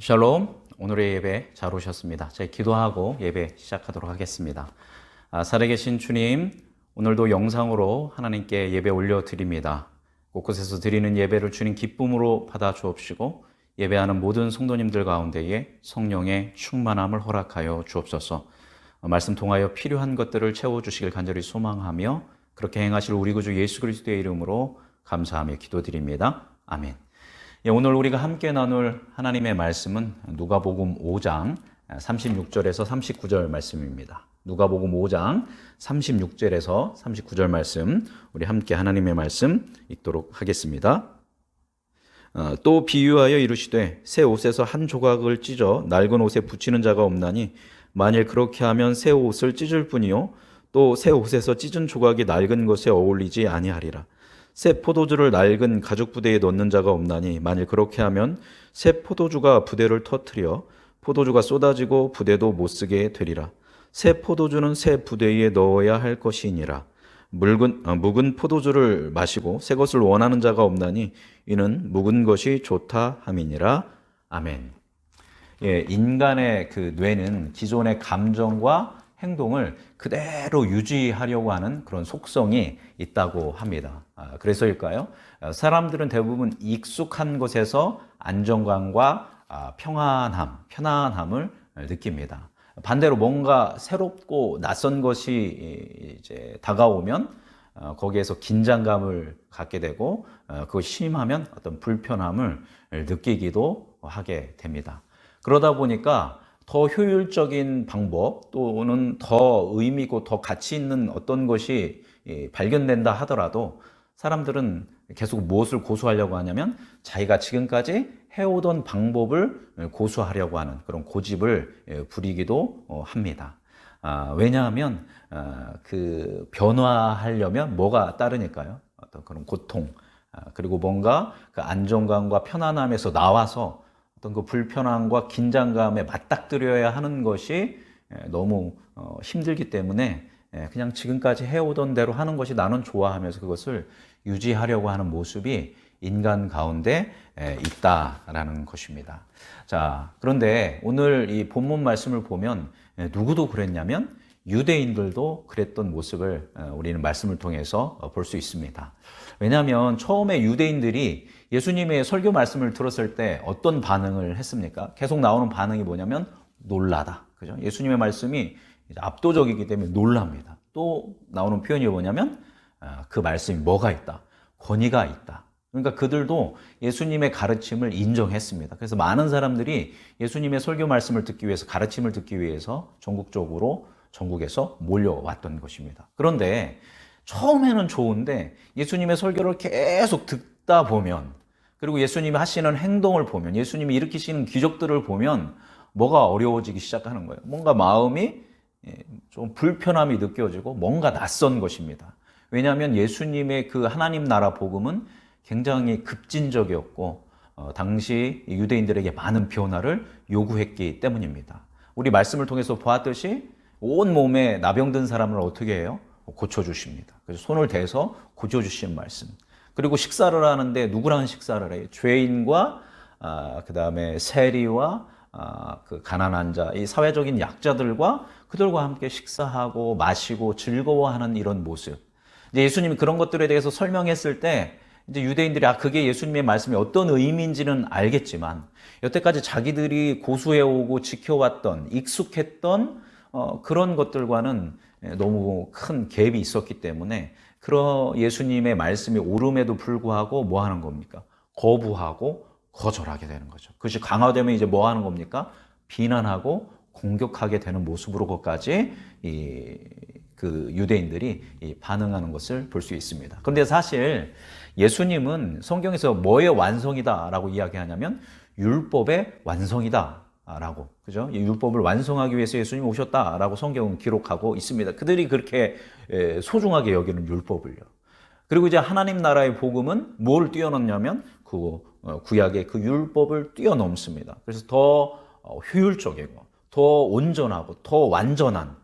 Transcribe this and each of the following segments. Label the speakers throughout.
Speaker 1: 샬롬. 오늘의 예배 잘 오셨습니다. 저희 기도하고 예배 시작하도록 하겠습니다. 아, 살아계신 주님, 오늘도 영상으로 하나님께 예배 올려드립니다. 곳곳에서 드리는 예배를 주님 기쁨으로 받아 주옵시고 예배하는 모든 성도님들 가운데에 성령의 충만함을 허락하여 주옵소서. 어, 말씀 통하여 필요한 것들을 채워 주시길 간절히 소망하며 그렇게 행하실 우리 구주 예수 그리스도의 이름으로 감사하며 기도드립니다. 아멘. 예, 오늘 우리가 함께 나눌 하나님의 말씀은 누가복음 5장 36절에서 39절 말씀입니다. 누가복음 5장 36절에서 39절 말씀 우리 함께 하나님의 말씀 읽도록 하겠습니다. 어, 또 비유하여 이르시되 새 옷에서 한 조각을 찢어 낡은 옷에 붙이는 자가 없나니 만일 그렇게 하면 새 옷을 찢을 뿐이요 또 새 옷에서 찢은 조각이 낡은 것에 어울리지 아니하리라. 새 포도주를 낡은 가죽 부대에 넣는 자가 없나니 만일 그렇게 하면 새 포도주가 부대를 터뜨려 포도주가 쏟아지고 부대도 못 쓰게 되리라. 새 포도주는 새 부대에 넣어야 할 것이니라. 묽은, 어, 묵은 포도주를 마시고 새 것을 원하는 자가 없나니 이는 묵은 것이 좋다 함이니라. 아멘. 예, 인간의 그 뇌는 기존의 감정과 행동을 그대로 유지하려고 하는 그런 속성이 있다고 합니다. 아, 그래서일까요? 아, 사람들은 대부분 익숙한 곳에서 안정감과 아, 평안함, 편안함을 느낍니다. 반대로 뭔가 새롭고 낯선 것이 이제 다가오면 어, 거기에서 긴장감을 갖게 되고 어, 그것이 심하면 어떤 불편함을 느끼기도 하게 됩니다. 그러다 보니까 더 효율적인 방법 또는 더 의미 있고 더 가치 있는 어떤 것이 예, 발견된다 하더라도 사람들은 계속 무엇을 고수하려고 하냐면 자기가 지금까지 해오던 방법을 고수하려고 하는 그런 고집을 예, 부리기도 어, 합니다. 아, 왜냐하면 아, 그 변화하려면 뭐가 따르니까요? 어떤 그런 고통 아, 그리고 뭔가 그 안정감과 편안함에서 나와서 어떤 그 불편함과 긴장감에 맞닥뜨려야 하는 것이 예, 너무 어, 힘들기 때문에 예, 그냥 지금까지 해오던 대로 하는 것이 나는 좋아하면서 그것을 유지하려고 하는 모습이 인간 가운데 예, 있다라는 것입니다. 자, 그런데 오늘 이 본문 말씀을 보면 누구도 그랬냐면 유대인들도 그랬던 모습을 어, 우리는 말씀을 통해서 어, 볼수 있습니다. 왜냐하면 처음에 유대인들이 예수님의 설교 말씀을 들었을 때 어떤 반응을 했습니까? 계속 나오는 반응이 뭐냐면 놀라다. 그죠? 예수님의 말씀이 압도적이기 때문에 놀랍니다. 또 나오는 표현이 뭐냐면 아, 그 말씀이 뭐가 있다. 권위가 있다. 그러니까 그들도 예수님의 가르침을 인정했습니다. 그래서 많은 사람들이 예수님의 설교 말씀을 듣기 위해서 가르침을 듣기 위해서 전국적으로 전국에서 몰려왔던 것입니다. 그런데 처음에는 좋은데 예수님의 설교를 계속 듣다 보면 그리고 예수님이 하시는 행동을 보면 예수님이 일으키시는 기적들을 보면 뭐가 어려워지기 시작하는 거예요. 뭔가 마음이 예, 좀 불편함이 느껴지고 뭔가 낯선 것입니다. 왜냐하면 예수님의 그 하나님 나라 복음은 굉장히 급진적이었고 어, 당시 유대인들에게 많은 변화를 요구했기 때문입니다. 우리 말씀을 통해서 보았듯이 온 몸에 나병든 사람을 어떻게 해요? 고쳐주십니다. 그래서 손을 대서 고쳐주신 말씀. 그리고 식사를 하는데 누구랑 식사를 해요? 죄인과 아, 그 다음에 세리와 아, 그 가난한 자, 이 사회적인 약자들과 그들과 함께 식사하고 마시고 즐거워하는 이런 모습. 이제 예수님이 그런 것들에 대해서 설명했을 때 이제 유대인들이 아 그게 예수님의 말씀이 어떤 의미인지는 알겠지만 여태까지 자기들이 고수해오고 지켜왔던 익숙했던 어, 그런 것들과는 너무 큰 갭이 있었기 때문에 그런 예수님의 말씀이 옳음에도 불구하고 뭐 하는 겁니까? 거부하고 거절하게 되는 거죠. 그것이 강화되면 이제 뭐 하는 겁니까? 비난하고 공격하게 되는 모습으로까지 이, 그 유대인들이 이 반응하는 것을 볼 수 있습니다. 그런데 사실 예수님은 성경에서 뭐의 완성이다라고 이야기하냐면 율법의 완성이다. 라고 그죠? 이 율법을 완성하기 위해서 예수님이 오셨다라고 성경은 기록하고 있습니다. 그들이 그렇게 소중하게 여기는 율법을요. 그리고 이제 하나님 나라의 복음은 뭘 뛰어넘냐면 그 어, 구약의 그 율법을 뛰어넘습니다. 그래서 더 어, 효율적이고 더 온전하고 더 완전한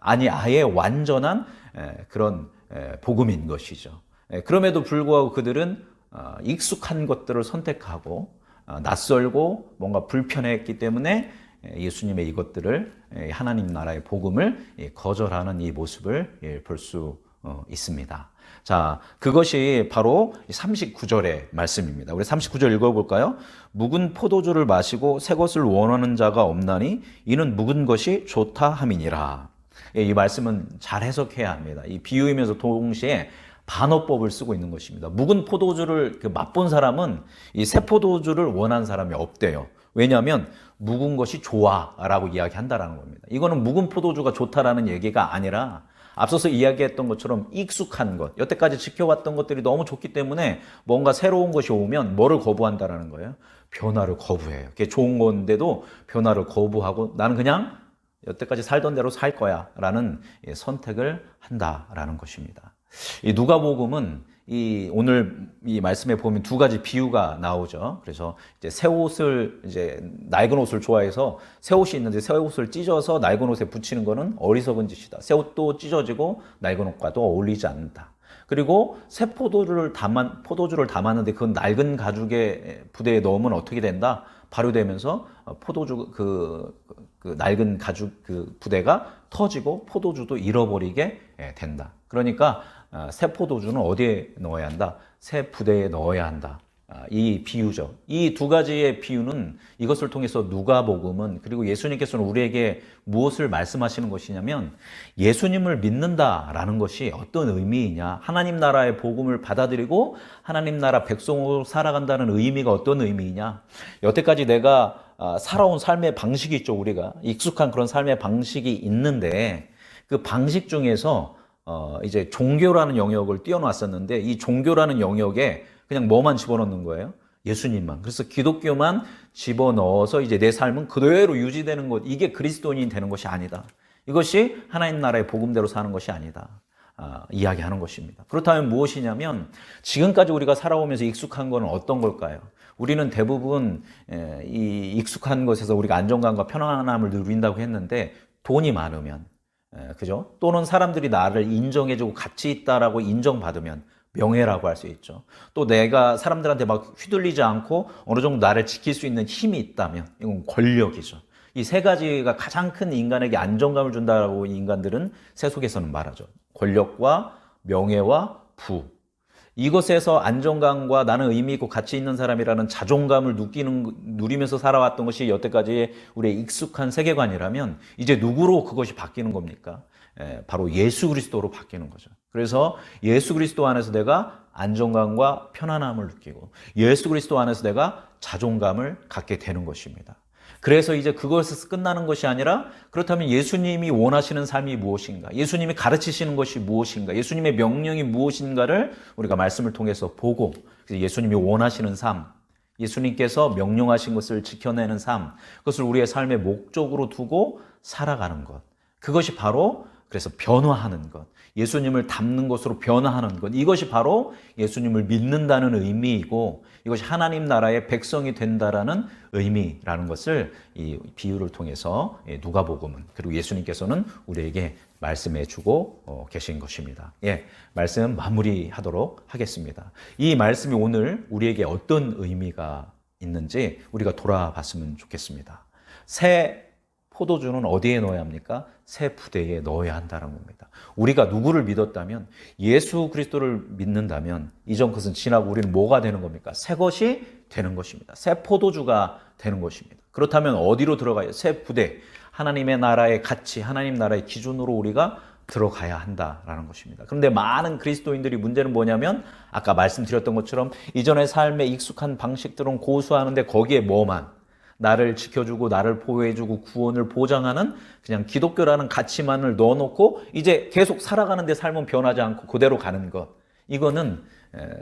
Speaker 1: 아니 아예 완전한 그런 복음인 것이죠. 그럼에도 불구하고 그들은 어, 익숙한 것들을 선택하고 어, 낯설고 뭔가 불편했기 때문에 예수님의 이것들을 하나님 나라의 복음을 거절하는 이 모습을 예, 볼수 있습니다. 자, 그것이 바로 39절의 말씀입니다. 우리 39절 읽어볼까요? 묵은 포도주를 마시고 새 것을 원하는 자가 없나니 이는 묵은 것이 좋다 함이니라. 예, 이 말씀은 잘 해석해야 합니다. 이 비유이면서 동시에 반어법을 쓰고 있는 것입니다. 묵은 포도주를 그 맛본 사람은 이 새 포도주를 원하는 사람이 없대요. 왜냐하면 묵은 것이 좋아라고 이야기한다라는 겁니다. 이거는 묵은 포도주가 좋다라는 얘기가 아니라 앞서서 이야기했던 것처럼 익숙한 것, 여태까지 지켜왔던 것들이 너무 좋기 때문에 뭔가 새로운 것이 오면 뭐를 거부한다라는 거예요? 변화를 거부해요. 그게 좋은 건데도 변화를 거부하고 나는 그냥 여태까지 살던 대로 살 거야 라는 선택을 한다라는 것입니다. 이 누가복음은 이 오늘 이 말씀에 보면 두 가지 비유가 나오죠. 그래서 이제 새 옷을 이제 낡은 옷을 좋아해서 새 옷이 있는데 새 옷을 찢어서 낡은 옷에 붙이는 것은 어리석은 짓이다. 새 옷도 찢어지고 낡은 옷과도 어울리지 않는다. 그리고 새 포도주를 담아 포도주를 담았는데 그 낡은 가죽의 부대에 넣으면 어떻게 된다? 발효되면서 포도주 그, 그 낡은 가죽 그 부대가 터지고 포도주도 잃어버리게 된다. 그러니까 아, 새 포도주는 어디에 넣어야 한다? 새 부대에 넣어야 한다. 아, 이 비유죠. 이 두 가지의 비유는 이것을 통해서 누가복음은 그리고 예수님께서는 우리에게 무엇을 말씀하시는 것이냐면 예수님을 믿는다라는 것이 어떤 의미이냐, 하나님 나라의 복음을 받아들이고 하나님 나라 백성으로 살아간다는 의미가 어떤 의미이냐. 여태까지 내가 아, 살아온 삶의 방식이 있죠, 우리가 익숙한 그런 삶의 방식이 있는데 그 방식 중에서 어, 이제 종교라는 영역을 띄워놨었는데 이 종교라는 영역에 그냥 뭐만 집어넣는 거예요? 예수님만. 그래서 기독교만 집어넣어서 이제 내 삶은 그대로 유지되는 것. 이게 그리스도인이 되는 것이 아니다. 이것이 하나님 나라의 복음대로 사는 것이 아니다. 아, 이야기하는 것입니다. 그렇다면 무엇이냐면 지금까지 우리가 살아오면서 익숙한 것은 어떤 걸까요? 우리는 대부분 이 익숙한 것에서 우리가 안정감과 편안함을 누린다고 했는데 돈이 많으면 예, 그죠? 또는 사람들이 나를 인정해주고 가치 있다라고 인정받으면 명예라고 할 수 있죠. 또 내가 사람들한테 막 휘둘리지 않고 어느 정도 나를 지킬 수 있는 힘이 있다면 이건 권력이죠. 이 세 가지가 가장 큰 인간에게 안정감을 준다라고 인간들은 세 속에서는 말하죠. 권력과 명예와 부. 이것에서 안정감과 나는 의미 있고 가치 있는 사람이라는 자존감을 느끼는, 누리면서 살아왔던 것이 여태까지 우리의 익숙한 세계관이라면 이제 누구로 그것이 바뀌는 겁니까? 예, 바로 예수 그리스도로 바뀌는 거죠. 그래서 예수 그리스도 안에서 내가 안정감과 편안함을 느끼고 예수 그리스도 안에서 내가 자존감을 갖게 되는 것입니다. 그래서 이제 그것에서 끝나는 것이 아니라 그렇다면 예수님이 원하시는 삶이 무엇인가? 예수님이 가르치시는 것이 무엇인가? 예수님의 명령이 무엇인가를 우리가 말씀을 통해서 보고 예수님이 원하시는 삶, 예수님께서 명령하신 것을 지켜내는 삶, 그것을 우리의 삶의 목적으로 두고 살아가는 것. 그것이 바로 그래서 변화하는 것. 예수님을 닮는 것으로 변화하는 것. 이것이 바로 예수님을 믿는다는 의미이고 이것이 하나님 나라의 백성이 된다라는 의미라는 것을 이 비유를 통해서 누가복음은 그리고 예수님께서는 우리에게 말씀해 주고 어, 계신 것입니다. 예. 말씀 마무리하도록 하겠습니다. 이 말씀이 오늘 우리에게 어떤 의미가 있는지 우리가 돌아봤으면 좋겠습니다. 새 포도주는 어디에 넣어야 합니까? 새 부대에 넣어야 한다는 겁니다. 우리가 누구를 믿었다면 예수 그리스도를 믿는다면 이전 것은 지나고 우리는 뭐가 되는 겁니까? 새 것이 되는 것입니다. 새 포도주가 되는 것입니다. 그렇다면 어디로 들어가요? 새 부대. 하나님의 나라의 가치, 하나님 나라의 기준으로 우리가 들어가야 한다라는 것입니다. 그런데 많은 그리스도인들이 문제는 뭐냐면 아까 말씀드렸던 것처럼 이전의 삶에 익숙한 방식들은 고수하는데 거기에 뭐만 나를 지켜주고 나를 보호해주고 구원을 보장하는 그냥 기독교라는 가치만을 넣어놓고 이제 계속 살아가는데 삶은 변하지 않고 그대로 가는 것. 이거는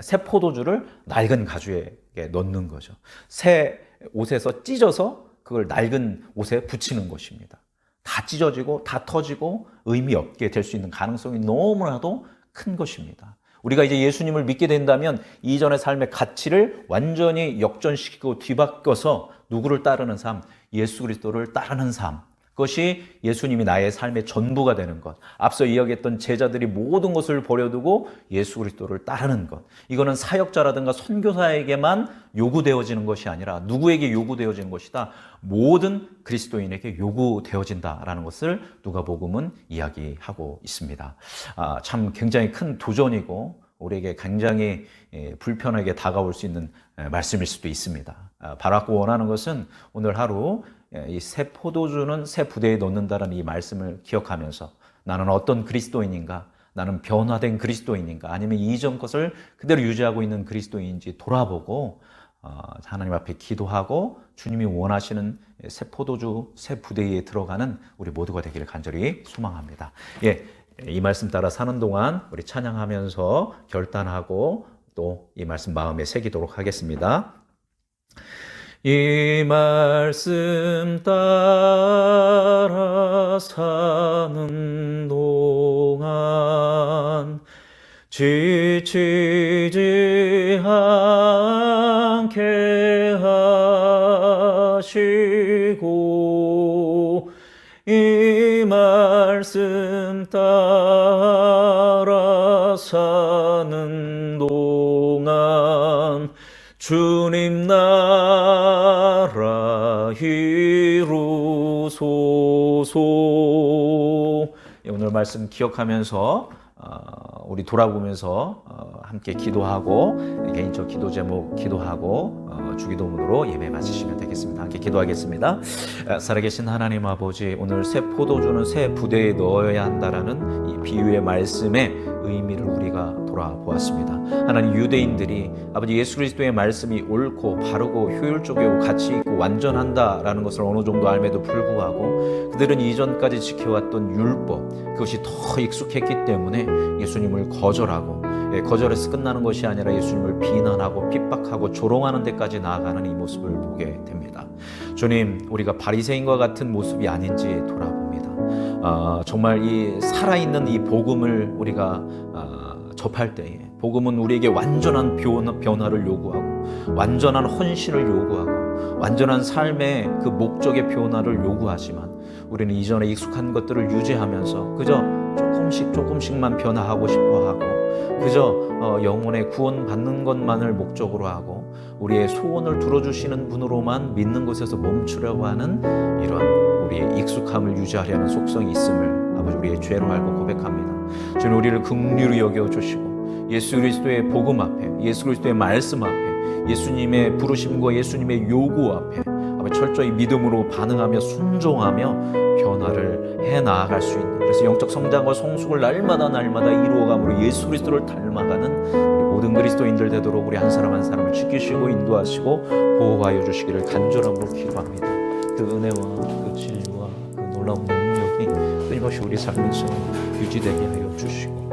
Speaker 1: 새 포도주를 낡은 가죽에 넣는 거죠. 새 옷에서 찢어서 그걸 낡은 옷에 붙이는 것입니다. 다 찢어지고 다 터지고 의미 없게 될 수 있는 가능성이 너무나도 큰 것입니다. 우리가 이제 예수님을 믿게 된다면 이전의 삶의 가치를 완전히 역전시키고 뒤바꿔서 누구를 따르는 삶? 예수 그리스도를 따르는 삶. 그것이 예수님이 나의 삶의 전부가 되는 것. 앞서 이야기했던 제자들이 모든 것을 버려두고 예수 그리스도를 따르는 것. 이거는 사역자라든가 선교사에게만 요구되어지는 것이 아니라 누구에게 요구되어지는 것이다. 모든 그리스도인에게 요구되어진다라는 것을 누가복음은 이야기하고 있습니다. 아, 참 굉장히 큰 도전이고 우리에게 굉장히 예, 불편하게 다가올 수 있는 예, 말씀일 수도 있습니다. 아, 바라고 원하는 것은 오늘 하루 예, 이새 포도주는 새 부대에 넣는다라는 이 말씀을 기억하면서 나는 어떤 그리스도인인가? 나는 변화된 그리스도인인가? 아니면 이전 것을 그대로 유지하고 있는 그리스도인인지 돌아보고 어, 하나님 앞에 기도하고 주님이 원하시는 새 포도주, 새 부대에 들어가는 우리 모두가 되기를 간절히 소망합니다. 예, 이 말씀 따라 사는 동안 우리 찬양하면서 결단하고 또 이 말씀 마음에 새기도록 하겠습니다. 이 말씀 따라 사는 동안 지치지 않게 하시고 이 말씀 이루소서 예, 오늘 말씀 기억하면서 어, 우리 돌아보면서 어, 함께 기도하고 개인적 기도 제목 기도하고 어, 주기도문으로 예배 마치시면 되겠습니다. 함께 기도하겠습니다. 아, 살아계신 하나님 아버지 오늘 새 포도주는 새 부대에 넣어야 한다라는 이 비유의 말씀의 의미를 우리가 돌아보았습니다. 하나님 유대인들이 아버지 예수 그리스도의 말씀이 옳고 바르고 효율적이고 가치 있고 완전한다라는 것을 어느 정도 알매도 불구하고 그들은 이전까지 지켜왔던 율법 그것이 더 익숙했기 때문에 예수님을 거절하고 예, 거절해서 끝나는 것이 아니라 예수님을 비난하고 핍박하고 조롱하는 데까지 나아가는 이 모습을 보게 됩니다. 주님, 우리가 바리새인과 같은 모습이 아닌지 돌아봅니다. 아, 정말 이 살아있는 이 복음을 우리가 아, 접할 때에 복음은 우리에게 완전한 변화, 변화를 요구하고 완전한 헌신을 요구하고 완전한 삶의 그 목적의 변화를 요구하지만 우리는 이전에 익숙한 것들을 유지하면서 그저 조금씩 조금씩만 변화하고 싶어 하고 그저 어, 영혼의 구원 받는 것만을 목적으로 하고 우리의 소원을 들어주시는 분으로만 믿는 것에서 멈추려고 하는 이런 우리의 익숙함을 유지하려는 속성이 있음을 아버지 우리의 죄로 알고 고백합니다. 주님 우리를 긍휼히 여겨 주시고 예수 그리스도의 복음 앞에 예수 그리스도의 말씀 앞에 예수님의 부르심과 예수님의 요구 앞에 아버지 철저히 믿음으로 반응하며 순종하며 변화를 해 나아갈 수 있는 그래서 영적 성장과 성숙을 날마다 날마다 이루어감으로 예수 그리스도를 닮아가는 모든 그리스도인들 되도록 우리 한 사람 한 사람을 지키시고 인도하시고 보호하여 주시기를 간절함으로 기도합니다. 그 은혜와 그 진리와 그 놀라운 능력이 끊임없이 우리 삶에서 유지되게 하여 주시고